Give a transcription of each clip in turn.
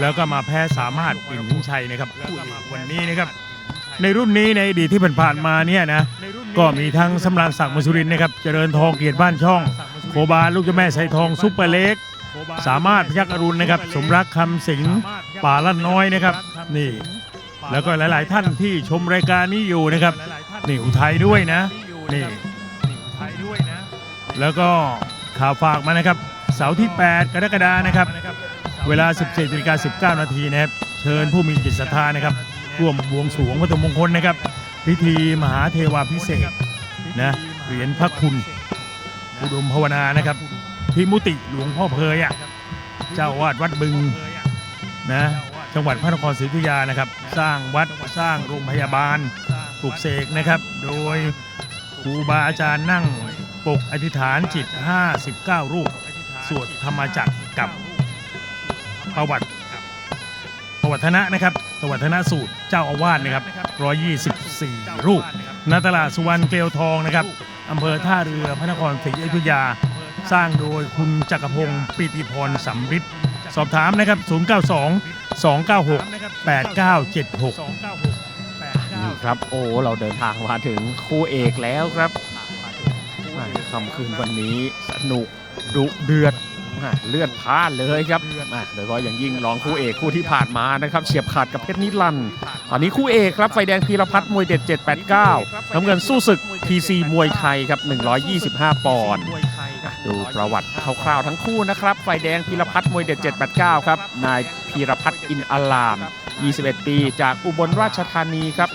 แล้วก็มาแพ้สามารถปิ่นพิชัยนะครับคู่เอกวันนี้นะครับ ในรุ่นนี้ในอดีตที่ผ่านๆมาเนี่ยนะก็มีทั้งสำราญศักดิ์มสุรินทร์นะครับเจริญทองเกียรติบ้านช่อง โคบาลูกเจ้าแม่ไซทองซุปเปอร์เล็ก สามารถพยักอรุณนะครับ สมรักคำสิงป่าลั่นน้อยนะครับ นี่ แล้วก็หลาย ๆ ท่านที่ชมรายการนี้อยู่นะครับนี่อุทัยด้วยนะนี่แล้วก็ข่าวฝากมานะครับ เสาร์ที่ 8 กรกฎานะครับ เวลา 17นาฬิกา19 นาทีนะครับ เชิญผู้มีจิตศรัทธานะครับ ร่วมบวงสรวงวัตถุมงคลนะครับ พิธีมหาเทวาพิเศษนะเหรียญพระคุณอุดมภาวนานะครับพิมุติหลวงพ่อเพยอะเจ้าวาดวัดบึงนะจังหวัดพระนครศรีอยุธยานะครับ สร้างวัดสร้างโรงพยาบาลปลูกเสกนะครับ โดยครูบาอาจารย์นั่งปกอธิษฐานจิต 59 รูป สวดธรรมจักรกับ ประวัติประวัตินะนะครับประวัตินะสูตรเจ้าอาวาสนะครับ124 รูปณตลาดสุวรรณเกลียวทองนะครับอำเภอท่าเรือพระนครศรีอยุธยา สร้างโดยคุณจักรพงศ์ปิติพรสำริดสอบถามนะครับ 092 296 8976นี่ครับโอ้เราเดินทางมาถึงคู่เอกแล้วครับอ่าค่ำคืนวันนี้สนุกดุเดือด อ่าเลือดพล่านเลยครับอ่าโดยเฉพาะอย่างยิ่งรองคู่เอกคู่ที่ผ่านมานะครับเฉียบขาดกับเพชรนิรันดร์ตอนนี้คู่เอกครับไฟแดงพีรพัฒน์มวยเด็ด 789น้ำเงินสู้ศึก PC มวยไทยครับ 125 ปอนด์อะดูประวัติคร่าวๆทั้งคู่นะครับ ไฟแดงพีรพัฒน์มวยเด็ด 789 ครับ นายพีรพัฒน์อินอาราม 21 ปี จากอุบลราชธานีครับ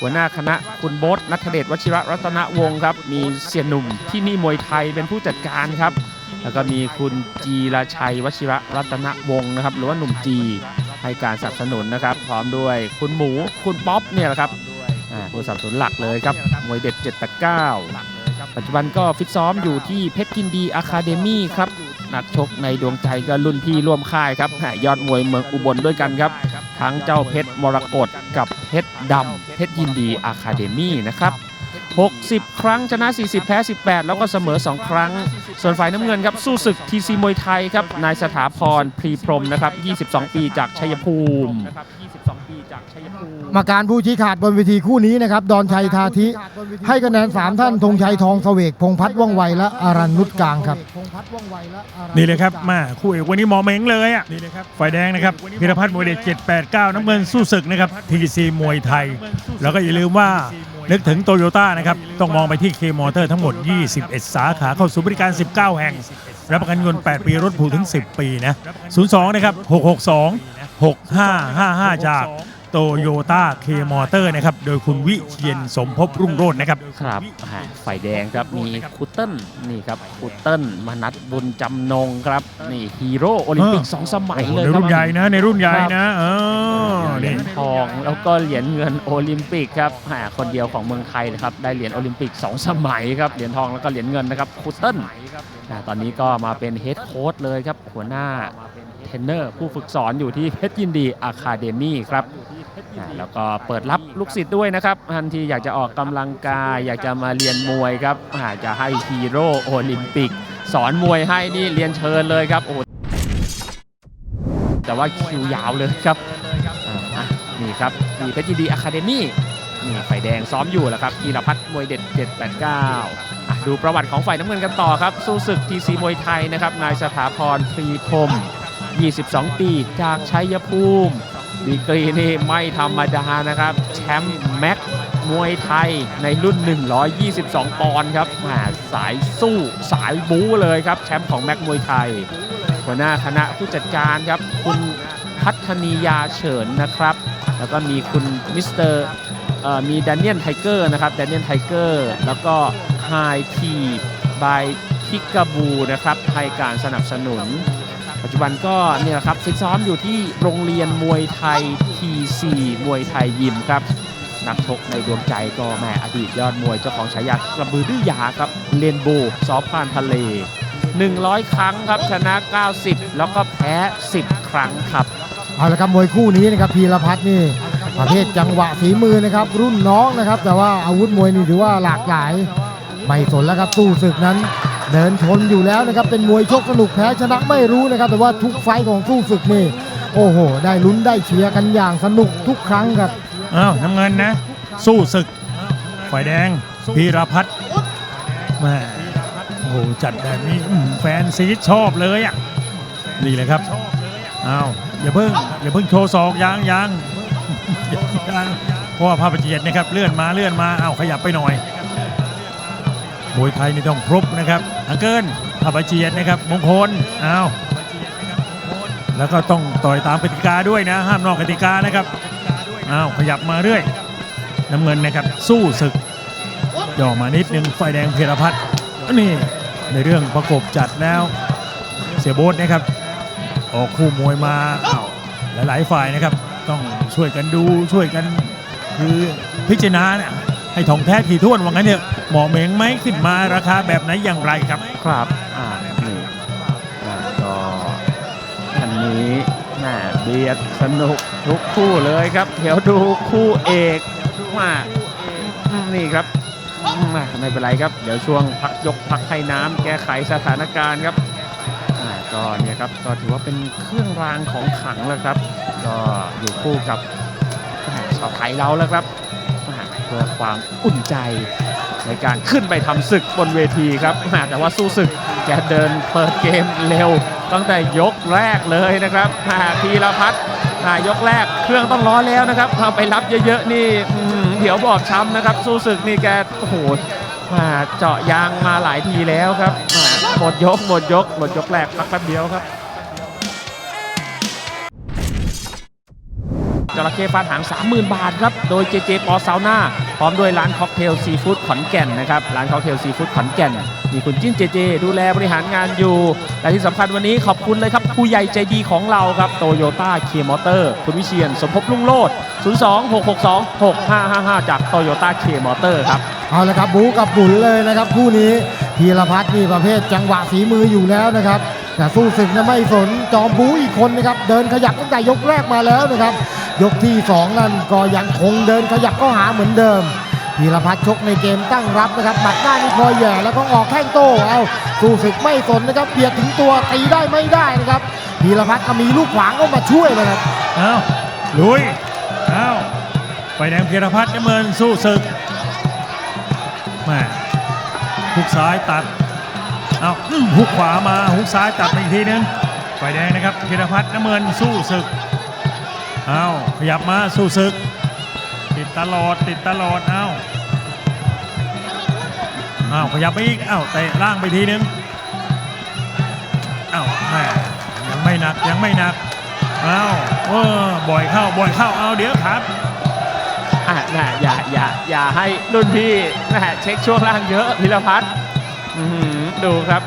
หัวหน้าคณะคุณโบ๊ทนัทเดชวชิระรัตนวงศ์ครับ มีเสียหนุ่มที่นี่มวยไทยเป็นผู้จัดการครับ แล้วก็มีคุณจีราชัยวชิระรัตนวงศ์นะครับ หรือว่าหนุ่มจีให้การสนับสนุนนะครับ พร้อมด้วยคุณหมูคุณป๊อปเนี่ยแหละครับอ่าผู้สนับสนุนหลักเลยครับมวยเด็ด 789 ปัจจุบันก็ฟิตซ้อมอยู่ที่เพชรยินดีอะคาเดมี่ครับ นักชกในดวงใจก็รุ่นพี่ร่วมค่ายครับยอดมวยเมืองอุบลด้วยกันครับ ทั้งเจ้าเพชรมรกตกับเพชรดำเพชรยินดีอะคาเดมี่นะครับ 60 ครั้งชนะ 40 แพ้ 18 แล้วก็เสมอ 2 ครั้ง ส่วนฝ่ายน้ำเงินครับ สู้ศึกทีซีมวยไทยครับ นายสถาพรพรีพรหมนะครับ 22 ปีจากชัยภูมิ มาการผู้ชี้ขาดบนเวทีคู่นี้นะครับ ดอนชัยทาธิ ให้คะแนน 3 ท่านธงชัยทองเสวกพงษ์พัฒน์ว่องไวและอารันนุชกลางครับนี่เลยครับมาคู่เอกวันนี้หมอเหม้งเลยอะฝ่ายแดงนะครับพิรพัฒน์มวยเด็ด789 น้ำเงินสู้ศึกนะครับทีซีมวยไทย แล้วก็อย่าลืมว่า นึกถึงโตโยต้านะครับ ต้องมองไปที่เคมอเตอร์ทั้งหมด 21 สาขาเข้าสู่บริการ 19 แห่ง รับประกันเงิน8ปี รถผูถึง 10 ปีนะ 02 นะครับ 662 6555 จาก โตโยต้าเคมอเตอร์นะครับ โดยคุณวิเชียนสมภพรุ่งโรจน์นะครับ ครับอ่าฝ่ายแดงครับมีคุตเติ้ลนี่ครับคุตเติ้ลมนัทบุญจำนงครับนี่ฮีโร่โอลิมปิกเออสองสมัยโอ้โหเลยในครัรุ่บนใหญ่นะในรุ่นใหญ่นะเออเหรีนี่ ยญทองแล้วก็เหรียญเงินโอลิมปิกครับหาคนเดียวของเมืองไทยนะครับได้เหรียญโอลิมปิก 2 สมัยครับเหรียญทองแล้วก็เหรียญเงินนะครับคุตเติ้ลอ่าตอนนี้ก็มาเป็นเฮดโค้ชเลยครับหัวหน้า เทรนเนอร์ผู้ฝึกสอนอยู่ที่เพชรยินดีอะคาเดมี่ครับแล้วก็เปิดรับลูกศิษย์ด้วยนะครับท่านที่อยากจะออกกำลังกาย อยากจะมาเรียนมวยครับอาจจะให้ฮีโร่โอลิมปิก สอนมวยให้นี่เรียนเชิญเลยครับโอ้แต่ว่าคิวยาวเลยครับนี่ครับมีเพชรยินดีอะคาเดมี่นี่ไฟแดงซ้อมอยู่แล้วครับกีรพัฒน์มวยเด็ด 789 ดูประวัติของฝ่ายน้ำเงินกันต่อครับ สู้ศึกทีซีมวยไทยนะครับ นายสถาพรพรีพรม 22 ปี จากชัยภูมิ ดีกรีนี่ไม่ธรรมดานะครับ แชมป์แม็กมวยไทยในรุ่น 122 ปอนด์ครับแหมสายสู้สายบู๊เลยครับ แชมป์ของแม็กมวยไทย หัวหน้าคณะผู้จัดการครับ คุณพัฒนียาเฉินนะครับ แล้วก็มีคุณมิสเตอร์มีแดเนียลไทเกอร์นะครับแดเนียลไทเกอร์แล้วก็ไฮทีบายพิกาบูนะครับให้การสนับสนุน ปัจจุบันก็เนี่ยแหละครับฟิตซ้อมอยู่ที่โรงเรียนมวยไทย TC มวยไทยยิมครับ นักชกในดวงใจก็แม่อดีตยอดมวยเจ้าของฉายากระบือดื้อยาครับเลนโบซอพานทะเล 100 ครั้งครับชนะ 90 แล้วก็แพ้ 10 ครั้งครับเอาละครับมวยคู่นี้นะครับพีรพัฒน์นี่ประเภทจังหวะฝีมือนะครับ รุ่นน้องนะครับ แต่ว่าอาวุธมวยนี่ถือว่าหลากหลาย ไม่สนแล้วครับสู้ศึกนั้น เดินชนอยู่แล้วนะครับ เป็นมวยชกสนุกแพ้ชนะไม่รู้นะครับ แต่ว่าทุกไฟของสู้ศึกนี่โอ้โห ได้ลุ้นได้เชียร์กันอย่างสนุกทุกครั้งครับอ้าวน้ำเงินนะ สู้ศึกฝ่ายแดงพีรพัฒน์แม่โอ้โหจัดแบบนี้แฟนซีดชอบเลยอะนี่เลยครับอ้าวอย่าเพิ่งอย่าเพิ่งโชว์ศอกยางยางเพราะว่าภาพเจียดนะครับเลื่อนมาเลื่อนมาอ้าวขยับไปหน่อย มวยไทยนี่ต้องครบนะครับอังเกิลภาพเจียดนะครับ มงคลอ้าวแล้วก็ต้องต่อยตามกติกาด้วยนะ ห้ามนอกกติกานะครับอ้าวขยับมาเรื่อย น้ำเงินนะครับสู้ศึกย่อมานิดนึงไฟแดงเพรพัฒน์นี่ในเรื่องประกบจัดแล้ว เสียโบ๊ทนะครับ ออกคู่มวยมาอ้าวหลายๆฝ่ายนะครับ ต้องช่วยกันดูช่วยกันคือพิจารณาเนี่ยให้ทองแท้ทีท่วนว่างั้นเถอะ หมาะเหมงไหมขึ้นมาราคาแบบไหนอย่างไรครับ ครับอ่านี่อ่าก็อันนี้แม่เบียดสนุกทุกคู่เลยครับ เดี๋ยวดูคู่เอกมานี่ครับมาไม่เป็นไรครับ เดี๋ยวช่วงพักยกพักให้น้ำแก้ไขสถานการณ์ครับอ่าก็เนี่ยครับก็ถือว่าเป็นเครื่องรางของขลังแล้วครับ ก็อยู่คู่กับชาวไทยเราแล้วครับอ่าเพื่อความอุ่นใจ ในการขึ้นไปทำศึกบนเวทีครับแต่ว่าสู้ศึกแกเดินเปิดเกมเร็ว ตั้งแต่ยกแรกเลยนะครับอ่าพีรพัฒน์ยกแรกเครื่องต้องร้อนแล้วนะครับเอาไปรับเยอะๆนี่เดี๋ยวบอบช้ำนะครับ สู้ศึกนี่แกโอ้โหเจาะยางมาหลายทีแล้วครับหมดยกหมดยกหมดยกแรกพักแป๊บเดียวครับ จระเข้ฟาดหาง 30,000 บาทครับ โดยเจเจปอซาวน่าพร้อมด้วยร้านค็อกเทลซีฟู้ดขอนแก่นนะครับ ร้านค็อกเทลซีฟู้ดขอนแก่น มีคุณจิ้นเจเจ ดูแลบริหารงานอยู่แต่ที่สำคัญวันนี้ขอบคุณเลยครับ ผู้ใหญ่ใจดีของเราครับโตโยต้าเคียร์มอเตอร์คุณวิเชียน สมภพลุ่งโลด 02-662-6555 จากโตโยต้าเคียร์มอเตอร์ครับเอาละครับบูกับบุญเลยนะครับคู่นี้พีรพัฒน์นี่ประเภทจังหวะฝีมืออยู่แล้วนะครับแต่สู้ศึกนะไม่สนจอมบูอีกคนนะครับเดินขยับตั้งแต่ยกแรกมาแล้วนะครับ ยกที่สองนั้นก็ยังคงเดินขยับก็หาเหมือนเดิมพีรพัฒน์ชกในเกมตั้งรับนะครับหมัดหน้านี่คอแหย่แล้วก็ออกแข้งโต้เอาสู้ศึกไม่สนนะครับเบียดถึงตัวตีได้ไม่ได้นะครับพีรพัฒน์ก็มีลูกขวางก็มาช่วยนะครับอ้าวลุยอ้าวไฟแดงพีรพัฒน์น้ำเงินสู้ศึกแม่หุกซ้ายตัดเอาหุกขวามาหุกซ้ายตัดอีกทีนึงไฟแดงนะครับพีรพัฒน์น้ำเงินสู้ศึก อาขยับมาสู้ศึก ติดตลอดติดตลอดเอาเอาขยับไปอีกเอาเตะล่างไปทีนึงเอาแม่ยังไม่หนักยังไม่หนักเอาเออบ่อยเข้าบ่อยเข้าเอาเดี๋ยวครับอะน่ะอย่าอย่าอย่าให้รุ่นพี่นะเช็คช่วงล่างเยอะพิรพัฒน์ดูครับ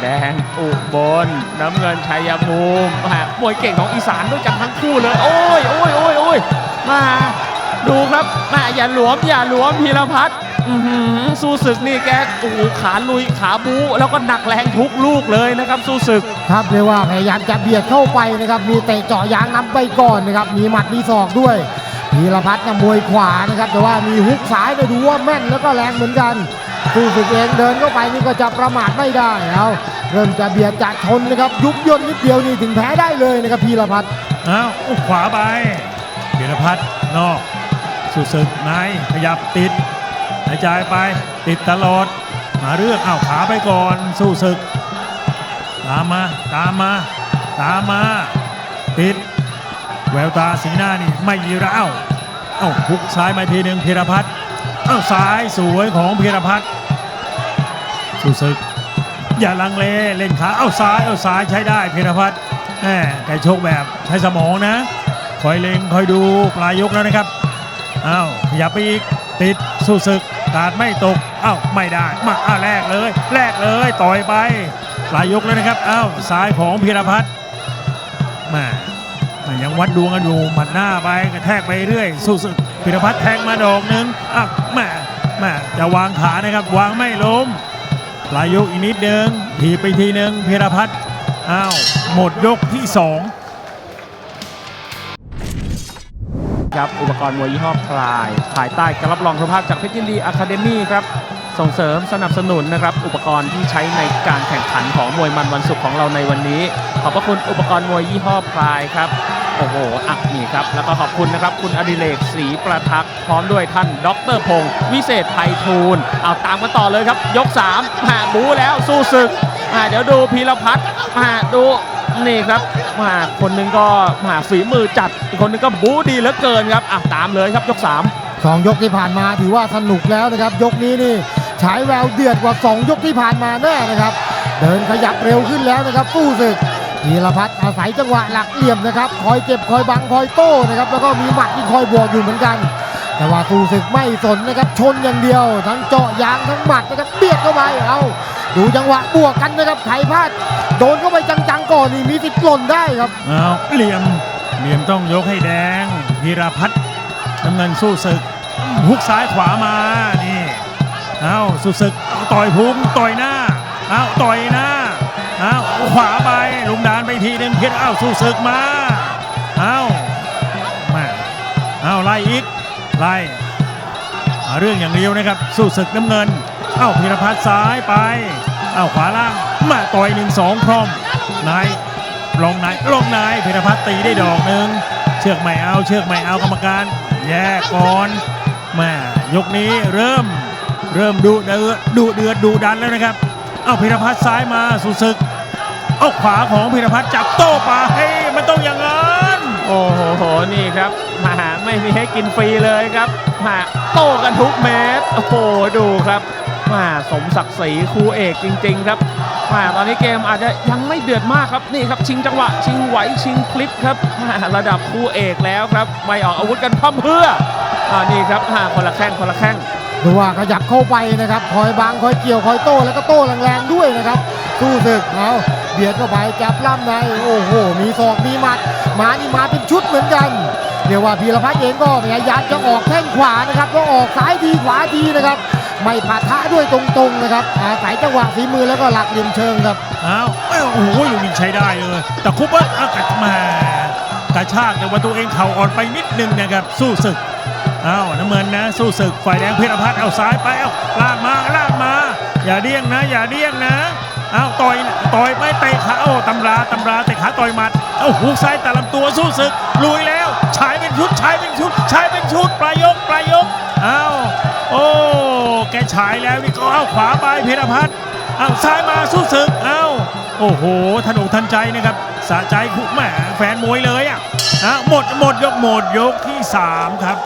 แดงอุบลน้ำเงินชัยภูมิอ่ามวยเก่งของอีสานด้วยกันทั้งคู่เลย โอ้ยโอ้ยโอ้ยโอ้ยมาดูครับมาอย่าหลวมอย่าหลวมพิรพัฒน์สู้ศึกนี่แกโอ้โหขาลุยขาบูแล้วก็หนักแรงทุกลูกเลยนะครับสู้ศึกครับเรียกว่าพยายามจะเบียดเข้าไปนะครับ มีเตะเจาะยางนำไปก่อนนะครับ มีหมัดมีศอกด้วยพีรพัฒน์นะมวยขวานะครับ แต่ว่ามีฮุกซ้ายไปดูว่าแม่นแล้วก็แรงเหมือนกัน สู้ศึกเองเดินเข้าไปนี่ก็จะประมาทไม่ได้เอาเริ่มจะเบียดจะชนนะครับ ยุบย่นนิดเดียวนี่ถึงแพ้ได้เลยนะครับพีรพัฒน์เอาอุกขวาไปพีรพัฒน์นอก สุดศึกในขยับติดหายใจไปติดตลอดหาเรื่องเอาขาไปก่อนสู้ศึก ตามมาตามมาตามมา ติด แววตาสีหน้านี่ไม่ยีร้าเอ้าหุกซ้ายมาทีหนึ่งพีรพัฒน์ อ้าซ้ายสวยของพีรพัฒน์สู้ศึก อย่าลังเลเล่นขาเอ้าซ้ายเอ้าซ้ายใช้ได้พีรพัฒน์แหมแกโชคแบบใช้สมองนะ คอยเล็งคอยดูปลายยกแล้วนะครับอ้าวขยับไปอีกติดสู้ศึกการไม่ตกอ้าวไม่ได้มาอ้าแลกเลยแลกเลยต่อยไปปลายยกแล้วนะครับอ้าวซ้ายของพีรพัฒน์แหมายังวัดดวงกันอยู่หมัดหน้าไปกระแทกไปเรื่อยสู้ศึก พีรพัฒน์แทงมาดอกหนึ่งอ้าวแหม่แหม่จะวางขานะครับ วางไม่ล้มปลายยกอีกนิดนึงถีบไปทีนึงพีรพัฒน์อ้าวหมดยกที่สองครับอุปกรณ์มวยยี่ห้อพลาย ภายใต้การรับรองคุณภาพจากเพชรยินดีอะคาเดมี่ครับส่งเสริมสนับสนุนนะครับอุปกรณ์ที่ใช้ในการแข่งขันของมวยมันวันศุกร์ของเราในวันนี้ ขอบพระคุณอุปกรณ์มวยยี่ห้อพลายครับ โอ้โหอะนี่ครับ แล้วก็ขอบคุณนะครับ คุณอดิเรกศรีประทักษ์พร้อมด้วยท่านดรพงศ์วิเศษไพฑูรย์เอาตามกันต่อเลยครับ ยก3หาบูแล้วสู้ศึกอ่าเดี๋ยวดูพีรพัฒน์อ่าดูนี่ครับมาคนหนึงก็มาฝีมือจัดอีกคนหนึงก็บูดีเหลือเกินครับอะตามเลยครับยก3สองยกที่ผ่านมาถือว่าสนุกแล้วนะครับ ยกนี้นี่ฉายแววเดือดกว่า 2 ยกที่ผ่านมาแน่นะครับ เดินขยับเร็วขึ้นแล้วนะครับสู้ศึก ธีรพัฒน์อาศัยจังหวะหลักเหลี่ยมนะครับ คอยเก็บคอยบังคอยโต้นะครับ แล้วก็มีหมัดที่คอยบวกอยู่เหมือนกัน แต่ว่าสู้ศึกไม่สนนะครับ ชนอย่างเดียว ทั้งเจาะยางทั้งหมัดนะครับเบียดเข้าไปเอาดูจังหวะบวกกันนะครับใครพลาดโดนเข้าไปจังๆก่อนนี่มีสิทธิ์หล่นได้ครับเอาเหลี่ยมเหลี่ยมต้องยกให้แดงพีรพัฒน์น้ำเงินสู้ศึกฮุกซ้ายขวามานี่เอาสู้ศึกต่อยพุงต่อยหน้าเอาต่อยหน้า อาขวาไปลุงดานไปทีหนึงเพียรเอาสู้ศึกมาเอามาเอาวไล่อีกไล่เรื่องอย่างเดียวนะครับ สู้ศึกน้ำเงินอ้าวพีรพัฒน์ซ้ายไปอ้าวขวาล่างมาต่อยหนึ่งสองพร้อมนายลงไหนลงไหนเพรพัฒน์ตีได้ดอกหนึ่งเชือกไม่เอาเชือกไม่เอากรรมการ แยกก่อนแม่ยกนี้เริ่ม เริ่มดุเดือดดุเดือดดุดันแล้วนะครับ เอาเพรพัฒน์ซ้ายมาสู่ศึก เอาขวาของเพรพัฒน์จับโต้ไปเฮ้มันต้องอย่างนั้นโอ้โหโหนี่ครับมาไม่มีให้กินฟรีเลยครับมาโต้กันทุกเมตรโอ้โหดูครับมาสมศักดิ์ศรีคู่เอกจริง ๆ ครับมาตอนนี้เกมอาจจะยังไม่เดือดมากครับนี่ครับชิงจังหวะชิงไหวชิงพลิกครับมาระดับคู่เอกแล้วครับไม่ออกอาวุธกันพร่ำเพื่ออ่านี่ครับอ่าคนละแข้งคนละแข้ง ดูว่าขยับเข้าไปนะครับ คอยบังคอยเกี่ยวคอยโต้แล้วก็โต้แรงๆด้วยนะครับสู้ศึกเอาเบียดเข้าไปจับล่ำในโอ้โห มีศอกมีหมัดมานี่มาเป็นชุดเหมือนกันเรียกว่าพีรพัฒน์เองก็พยายามจะออกแข้งขวานะครับก็ออกซ้ายทีขวาทีนะครับ ไม่ปะทะด้วยตรงๆนะครับอาศัยจังหวะฝีมือแล้วก็หลักเหลี่ยมเชิงครับเอาเอ้าโอ้โหอยู่นี่ใช้ได้เลยแต่คุปเปอร์อากัดมากระชากแต่ว่าตัวเองเข่าอ่อนไปนิดนึงนะครับสู้ศึก อาน้ำเงินนะ สู้ศึกฝ่ายแดงเพชรพัฒน์เอาซ้ายไปเอาลากมาลากมา อย่าเดี้ยงนะ อย่าเดี้ยงนะเอาต่อยต่อยไปเตะขาโอ้ตำราตำราเตะขาต่อยหมัดเอาหูซ้ายแต่ลำตัวสู้ศึกลุยแล้วฉายเป็นชุดฉายเป็นชุดฉายเป็นชุดปลายกปลายกเอาโอ้แกฉายแล้วนี่ก็เอาขวาไปเพชรพัฒน์เอาซ้ายมาสู้ศึกเอาโอ้โหทันอกทันใจนะครับสะใจคุแหมแฟนมวยเลยอะนะหมดหมดยกหมดยกที่สามครับ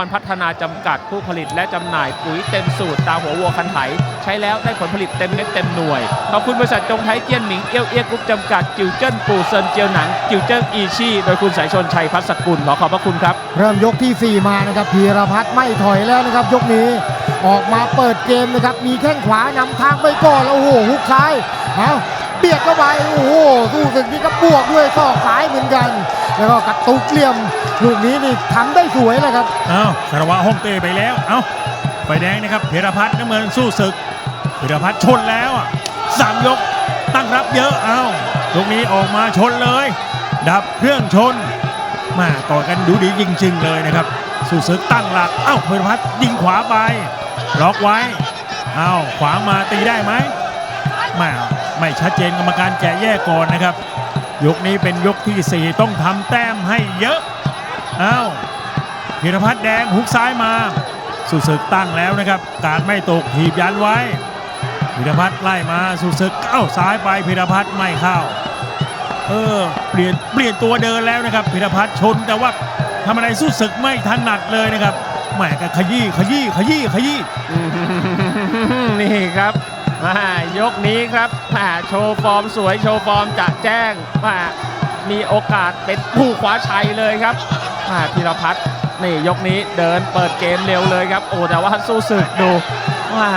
ตอนพัฒนาจำกัดผู้ผลิตและจำหน่ายปุ๋ยเต็มสูตรตาหัววัวคันไถ ใช้แล้วได้ผลผลิตเต็มเม็ดเต็มหน่วย ขอบคุณบริษัทจงไทยเจี้ยนหมิงเอี้ยวเอี้ยกรุ๊ปจำกัด จิวเจิ้นปูเซินเจียวหนัง จิวเจิ้งอีชี่โดยคุณสายชนชัยพัฒสกุลขอขอบพระคุณครับ เริ่มยกทีสี่ 4 มานะครับพีรพัฒน์ไม่ถอยแล้วนะครับ ยกนี้ออกมาเปิดเกมนะครับมีแข้งขวานำทางไปก่อนแล้วโอ้โหฮุกซ้ายเอาเบียดเข้าไปโอ้โหสู้ศึกนี่ก็บวกด้วยศอกซ้ายเหมือนกัน แล้วก็กระตุกเหลี่ยมลูกนี้นี่ทำได้สวยเลยครับเอาคารวะห้องเต้ไปแล้วเอาไฟแดงนะครับเพรพัฒน์น้ำเงินสู้ศึกเพรพัฒน์ชนแล้วอะสามยกตั้งรับเยอะเอายกนี้ออกมาชนเลย ดับเครื่องชน มาต่อกันดูดีจริงๆเลยนะครับสู้ศึกตั้งหลักเอ้าเพรพัฒน์ยิงขวาไปล็อกไว้เอ้าขวามาตีได้ไหมไม่ไม่ชัดเจนกรรมการแกะแยกก่อนนะครับ ยกนี้เป็นยกที่ 4 ต้องทำแต้มให้เยอะเอ้าพีรพัฒน์แดงหุกซ้ายมาสุศึกตั้งแล้วนะครับ การไม่ตกถีบยันไว้พีรพัฒน์ไล่มาสุศึกเอ้าซ้ายไปพีรพัฒน์ไม่เข้าเออเปลี่ยนเปลี่ยนตัวเดินแล้วนะครับพีรพัฒน์ชนแต่ว่าทำอะไรสู้ศึกไม่ถนัดเลยนะครับแหมก็ขยี้ขยี้ขยี้ขยี้นี่ครับ ยกนี้ครับมาโชว์ฟอร์มสวยโชว์ฟอร์มจะแจ้งมามีโอกาสเป็นผู้คว้าชัยเลยครับมาพิรพัฒน์นี่ยกนี้เดินเปิดเกมเร็วเลยครับ โอ้แต่ว่าสู้ศึกดูว่า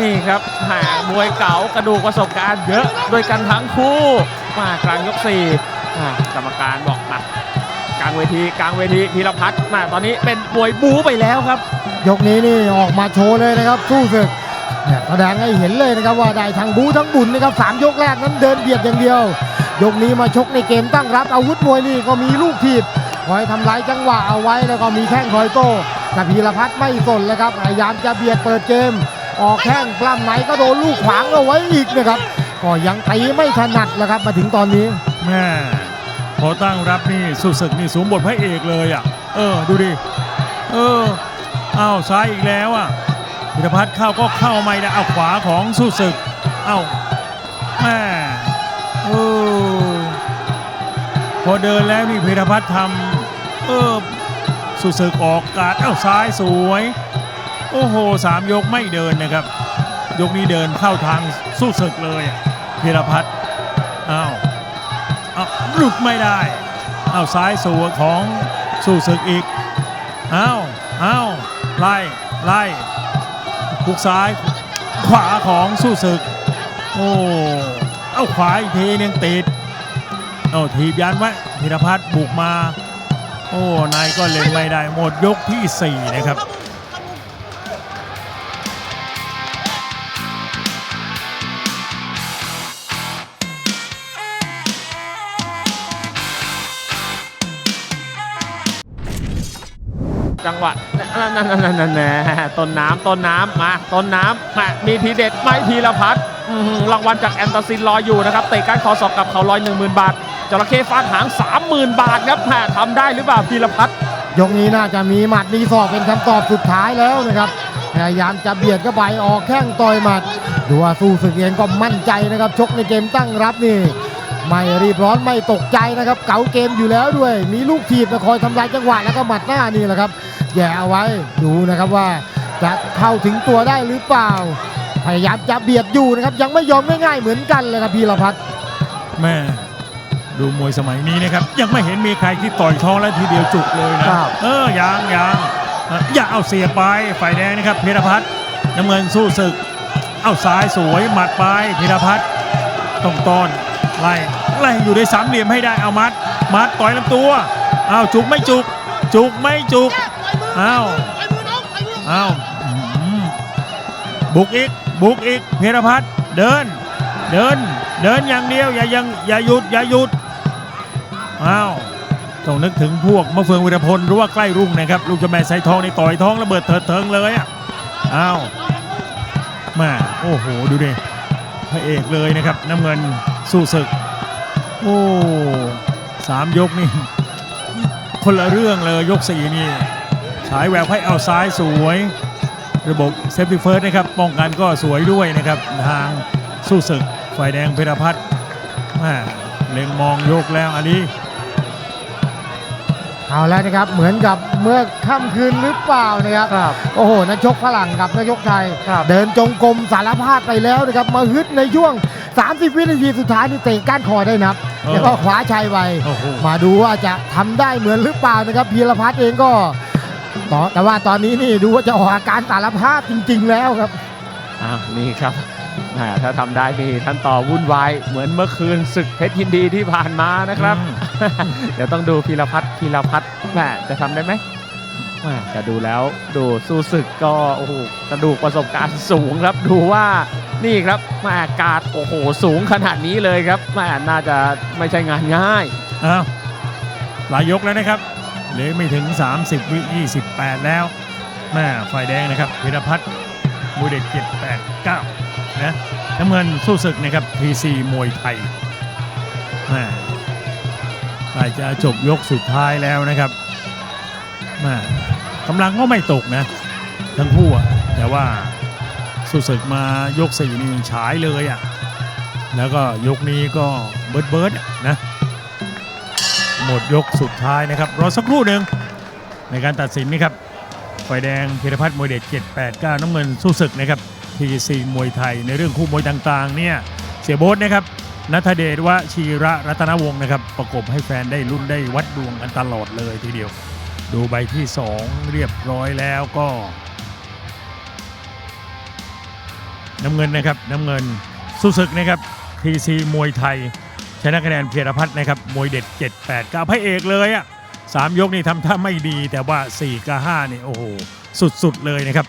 นี่ครับหามวยเก๋ากระดูกประสบการณ์เยอะด้วยกันทั้งคู่มากลางยกสี่กรรมการบอกมากลางเวทีกลางเวทีพิรพัฒน์มาตอนนี้เป็นมวยบูไปแล้วครับ ยกนี้นี่ออกมาโชว์เลยนะครับสู้ศึก แสดงให้เห็นเลยนะครับว่าได้ทั้งบูทั้งบุญนะครับสามยกแรกนั้นเดินเบียดอย่างเดียว ยกนี้มาชกในเกมตั้งรับอาวุธมวยนี่ก็มีลูกถีบคอยทำลายจังหวะเอาไว้แล้วก็มีแข้งคอยโต้แต่พีรพัฒน์ไม่สนเลยครับพยายามจะเบียดเปิดเกม ออกแข้งปล้ำไหนก็โดนลูกขวางเอาไว้อีกนะครับก็ยังตีไม่ถนัดแล้วครับมาถึงตอนนี้แม่พอตั้งรับนี่สู้ศึกนี่สูงบทพระเอกเลยอะ เออดูดิเอออ้าวซ้ายอีกแล้วอะ พิรพัฒน์เข้าก็เข้าไม่ได้เอาขวาของสู้ศึก เอ้าแม่เออพอเดินแล้วนี่พิรพัฒน์ทำเออสู้ศึกออกการดเอ้าซ้ายสวย โอ้โหสามยกไม่เดินนะครับ ยกนี้เดินเข้าทางสู้ศึกเลยพิรพัฒน์อ้าวเอาหลุดไม่ได้เอาซ้ายสู่ของสู้ศึกอีกเอาเอ้าไล่ไล่ พุกซ้าย ขวาของสู้ศึก โอ้เอาขวาอีกทีนึงติดเอาทีบยันไว้ธีรพัฒน์บุกมา โอ้นายก็เล่นไม่ได้หมดยกที่ 4 นะครับ จังหวะนั่นนั่นนั่นนั่นต้นน้ำต้นน้ำมาต้นน้ำมามีทีเด็ดไหมพีรพัฒน์รางวัลจากแอนตาซินรออยู่นะครับเตะก้านคอศอกกับเขาลอย10,000บาทจระเข้ฟาดหาง 30,000 บาทครับทำได้หรือเปล่าพีรพัฒน์ยกนี้น่าจะมีหมัดมีศอกเป็นคำตอบสุดท้ายแล้วนะครับพยายามจะเบียดเข้าไปออกแข้งต่อยหมัดดูว่าสู้ศึกเองก็มั่นใจนะครับ ชกในเกมตั้งรับนี่ ไม่รีบร้อนไม่ตกใจนะครับ เก๋าเกมอยู่แล้วด้วย มีลูกถีบมาคอยทำลายจังหวะแล้วก็หมัดหน้านี่แหละครับแย่เอาไว้ดูนะครับว่าจะเข้าถึงตัวได้หรือเปล่า พยายามจะเบียดอยู่นะครับ ยังไม่ยอมง่ายๆเหมือนกันเลยครับพีรพัฒน์แม่ดูมวยสมัยนี้นะครับ ยังไม่เห็นมีใครที่ต่อยท้องแล้วทีเดียวจุกเลยนะครับเออยังยังเอ่ออย่าเอาเสียไปฝ่ายแดงนะครับพีรพัฒน์น้ำเงินสู้ศึก เอาซ้ายสวยหมัดไปพีรพัฒน์ต้องต้อน ไล่ไล่อยู่ในสามเหลี่ยมให้ได้เอามัด มัดต่อยลำตัวเอาจุกไม่จุก จุกไม่จุกเอาเอาอืมบุกอีกบุกอีกเพรพัฒน์เดิน เดิน เดินอย่างเดียวอย่ายังอย่าหยุดอย่าหยุดอ้าวต้องนึกถึงพวกมะเฟืองวิรพลหรือว่าใกล้รุ่งนะครับลูกจะแม่ใส่ทองในต่อยท้องระเบิดเถิดเทิงเลยอะอ้าวมาโอ้โหดูดิพระเอกเลยนะครับน้ำเงิน สู้ศึก โอ้สามยกนี่ คนละเรื่องเลยยกสี่นี่ ฉายแววให้เอาซ้ายสวย ระบบเซฟตี้เฟิร์สนะครับ ป้องกันก็สวยด้วยนะครับ ทางสู้ศึก ฝ่ายแดงเพรพัฒน์แม่เล็งมองยกแล้วอันนี้ เอาแล้วนะครับเหมือนกับเมื่อค่ำคืนหรือเปล่านะครับครับโอ้โหนักชกฝรั่งกับนักชกไทย ครับเดินจงกรมสารพาดไปแล้วนะครับมาฮึดในช่วง 30 วินาทีสุดท้ายนี่เตะก้านคอได้นับเออแล้วก็ขวาชัยไปโอ้โห มาดูว่าจะทำได้เหมือนหรือเปล่านะครับพีรพัฒน์เองก็ต่อแต่ว่าตอนนี้นี่ดูว่าจะออกอาการสารภาพจริง ๆ แล้วครับอ้าวนี่ครับแหมถ้าทำได้นี่ท่านต่อวุ่นวายเหมือนเมื่อคืนศึกเพชรยินดีที่ผ่านมานะครับ อืม เดี๋ยวต้องดูพีรพัฒน์พีรพัฒน์แหมจะทำได้ไหมแหมจะดูแล้วดูสู้ศึกก็โอ้โหกระดูกประสบการณ์สูงครับ ดูว่านี่ครับแหมการดโอ้โหสูงขนาดนี้เลยครับแหมน่าจะไม่ใช่งานง่ายอ้าวหลายยกแล้วนะครับเหลือไม่ถึง 30 วิ 28 แล้วแม่ฝ่ายแดงนะครับเพรพัฒน์มวยเด็ก7 8 9นะน้ำเงินสู้ศึกนะครับ TC มวยไทยแม่ ใกล้จะจบยกสุดท้ายแล้วนะครับม่กำลังก็ไม่ตกนะ ทั้งคู่อะแต่ว่าสู้ศึกมายกสี่นี่ฉายเลยอะแล้วก็ยกนี้ก็เบิร์ดเบิร์ดนะหมดยกสุดท้ายนะครับ รอสักครู่หนึ่งในการตัดสินนี่ครับฝ่ายแดงพิรพัฒน์มวยเด็ด789 น้ำเงินสู้ศึกนะครับ TC มวยไทยในเรื่องคู่มวยต่างๆเนี่ยเสียโบ๊ทนะครับ นัทเดชวชีระรัตนวงศ์นะครับ ประกบให้แฟนได้รุ่นได้วัดดวงกันตลอดเลยทีเดียว ดูใบที่ 2 เรียบร้อยแล้วก็ น้ำเงินนะครับน้ำเงินสู้ศึกนะครับ TC มวยไทย ชนะคะแนนเพียรพัฒน์นะครับ มวยเด็ด 7 8 9พระเอกเลยอะ่ะสามยกนี่ทำท่าไม่ดีแต่ว่า 4 กับ5นี่โอ้โหสุดๆเลยนะครับ